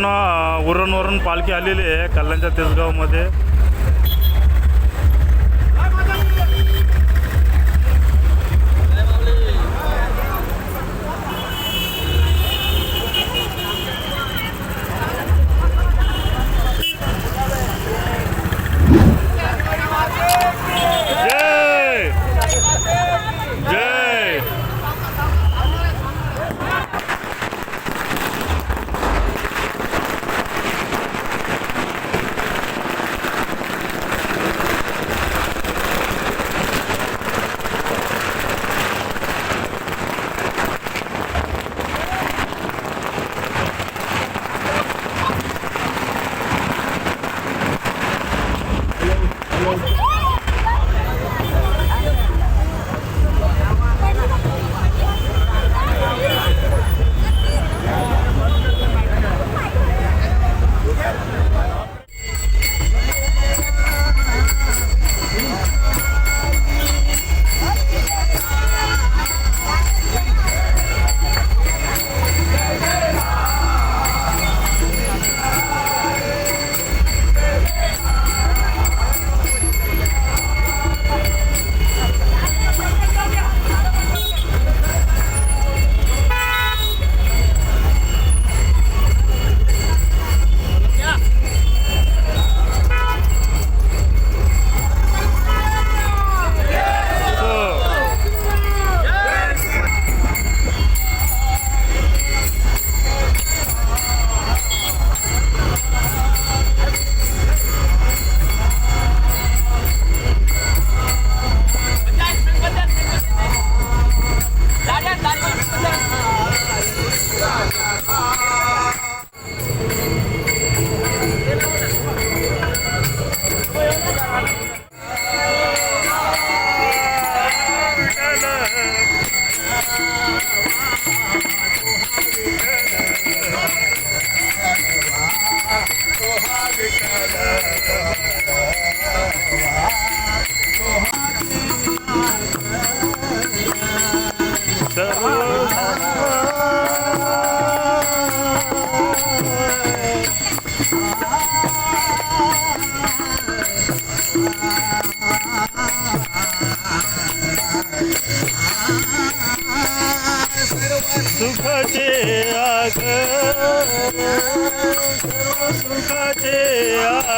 मित्रांनो अं, उरणवरून पालखी आलेली आहे कल्याणच्या तेजगावमध्ये. जय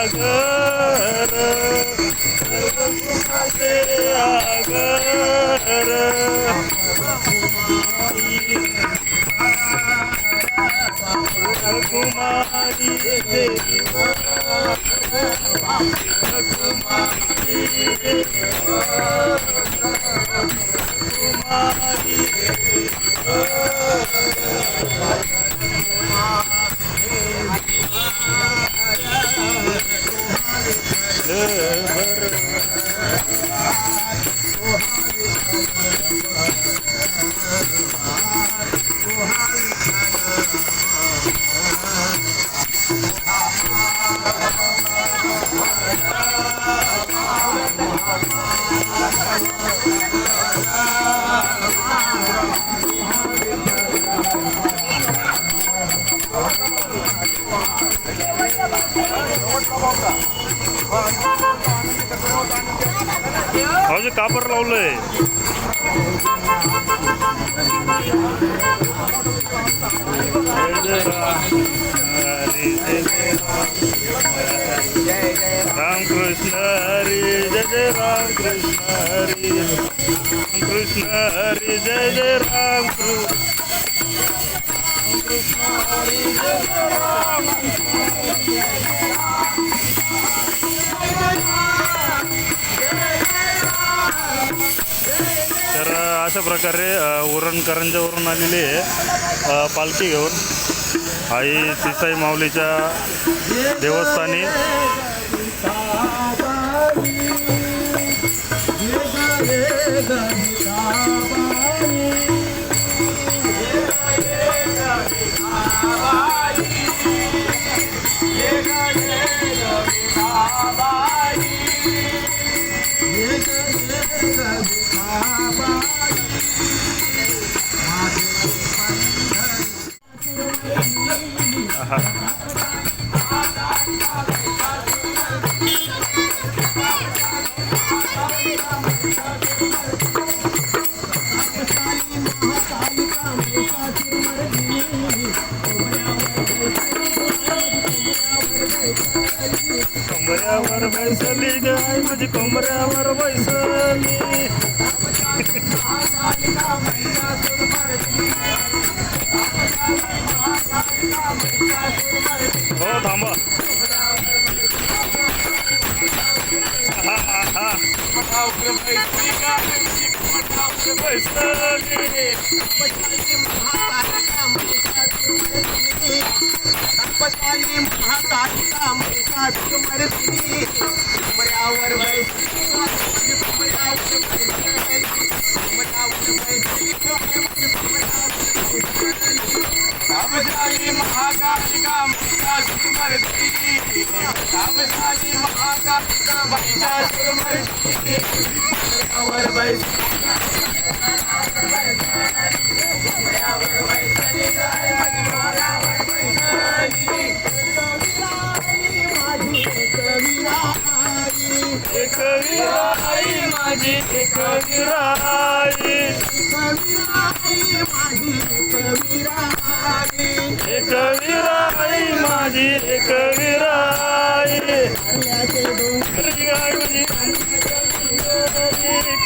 ಸಾಗರ कापर लावलंय रामकृष्ण हरी जय जय रामकृष्ण हरी रामकृष्ण हरी जय जय राम कृष्ण हरी जय जय राम प्रकारे उरण करंजावरून आलेली आहे. पालखी घेऊन. आई तिसाई माऊलीच्या देवस्थानी. गाय माझी कोंबऱ्यावर बैसली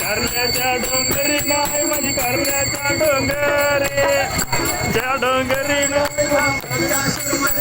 विराई डोंगरी गाय माझी कारल्याच्या डोंगरी. त्या डोंगरी गाय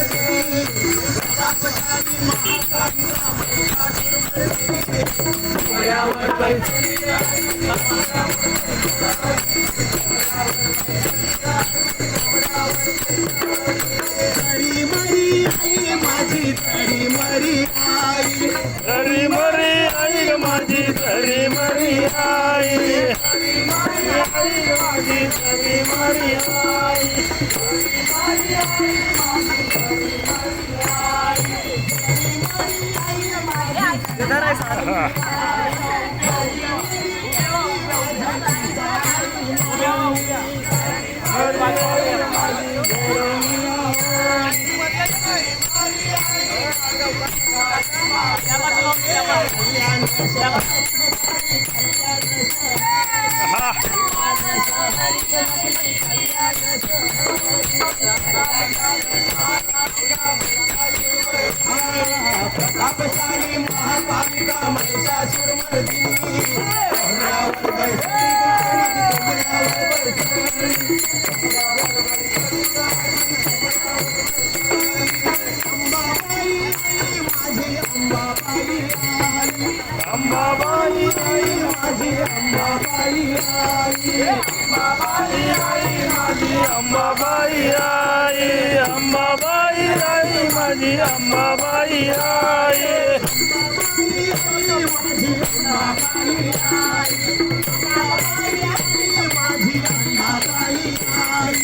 अंबाबाई आई अंबाबाई आई माझी अंबाबाई आई.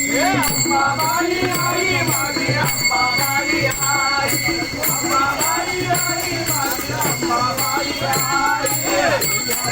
अंबाबाई आई माझी अंबाबाई आई. अंबाबाई आई माझी अंबाबाई आई.